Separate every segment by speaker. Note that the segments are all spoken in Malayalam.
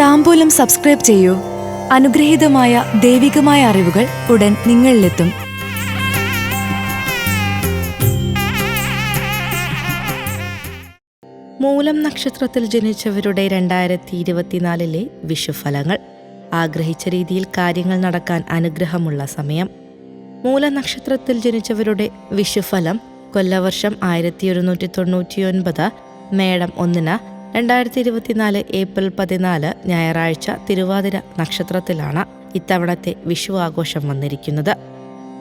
Speaker 1: താമ്പൂലം സബ്സ്ക്രൈബ് ചെയ്യൂ. അനുഗ്രഹീതമായ ദൈവികമായ അറിവുകൾ ഉടൻ നിങ്ങളിലെത്തും.
Speaker 2: മൂലം നക്ഷത്രത്തിൽ ജനിച്ചവരുടെ രണ്ടായിരത്തി ഇരുപത്തിനാലിലെ വിഷുഫലങ്ങൾ. ആഗ്രഹിച്ച രീതിയിൽ കാര്യങ്ങൾ നടക്കാൻ അനുഗ്രഹമുള്ള സമയം. മൂല നക്ഷത്രത്തിൽ ജനിച്ചവരുടെ വിഷുഫലം കൊല്ലവർഷം ആയിരത്തി ഒരുന്നൂറ്റി തൊണ്ണൂറ്റിയൊൻപത് മേടം ഒന്നിന് രണ്ടായിരത്തി ഇരുപത്തിനാല് ഏപ്രിൽ പതിനാല് ഞായറാഴ്ച തിരുവാതിര നക്ഷത്രത്തിലാണ് ഇത്തവണത്തെ വിഷു ആഘോഷം വന്നിരിക്കുന്നത്.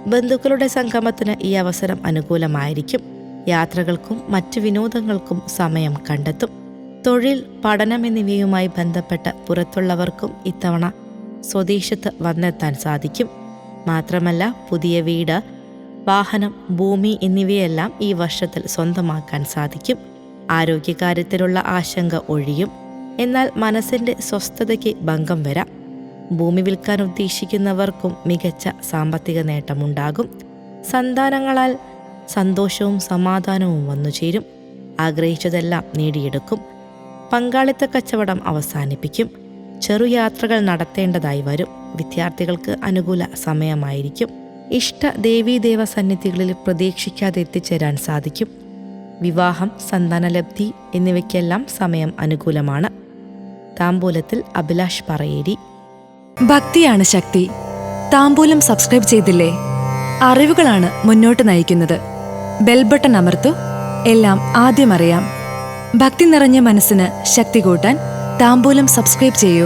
Speaker 2: ബന്ധുക്കളുടെ സംഗമത്തിന് ഈ അവസരം അനുകൂലമായിരിക്കും. യാത്രകൾക്കും മറ്റു വിനോദങ്ങൾക്കും സമയം കണ്ടെത്തും. തൊഴിൽ പഠനം എന്നിവയുമായി ബന്ധപ്പെട്ട് പുറത്തുള്ളവർക്കും ഇത്തവണ സ്വദേശത്ത് വന്നെത്താൻ സാധിക്കും. മാത്രമല്ല പുതിയ വീട് വാഹനം ഭൂമി എന്നിവയെല്ലാം ഈ വർഷത്തിൽ സ്വന്തമാക്കാൻ സാധിക്കും. ആരോഗ്യകാര്യത്തിലുള്ള ആശങ്ക ഒഴിയും. എന്നാൽ മനസ്സിന്റെ സ്വസ്ഥതയ്ക്ക് ഭംഗം വരാം. ഭൂമി വിൽക്കാൻ ഉദ്ദേശിക്കുന്നവർക്കും മികച്ച സാമ്പത്തിക നേട്ടമുണ്ടാകും. സന്താനങ്ങളാൽ സന്തോഷവും സമാധാനവും വന്നു ചേരും. ആഗ്രഹിച്ചതെല്ലാം നേടിയെടുക്കും. പങ്കാളിത്ത കച്ചവടം അവസാനിപ്പിക്കും. ചെറുയാത്രകൾ നടത്തേണ്ടതായി വരും. വിദ്യാർത്ഥികൾക്ക് അനുകൂല സമയമായിരിക്കും. ഇഷ്ട ദേവീദേവ സന്നിധികളിൽ പ്രതീക്ഷിക്കാതെ എത്തിച്ചേരാൻ സാധിക്കും. വിവാഹം സന്താനലബ്ധി എന്നിവയ്ക്കെല്ലാം സമയം അനുകൂലമാണ്. താമ്പൂലത്തിൽ അഭിലാഷ് പറയേരി.
Speaker 1: ഭക്തിയാണ് ശക്തി. താമ്പൂലം സബ്സ്ക്രൈബ് ചെയ്തില്ലേ? അറിവുകളാണ് മുന്നോട്ട് നയിക്കുന്നത്. ബെൽബട്ടൺ അമർത്തു. എല്ലാം ആദ്യം അറിയാം. ഭക്തി നിറഞ്ഞ മനസ്സിന് ശക്തി കൂട്ടാൻ താമ്പൂലം സബ്സ്ക്രൈബ് ചെയ്യൂ.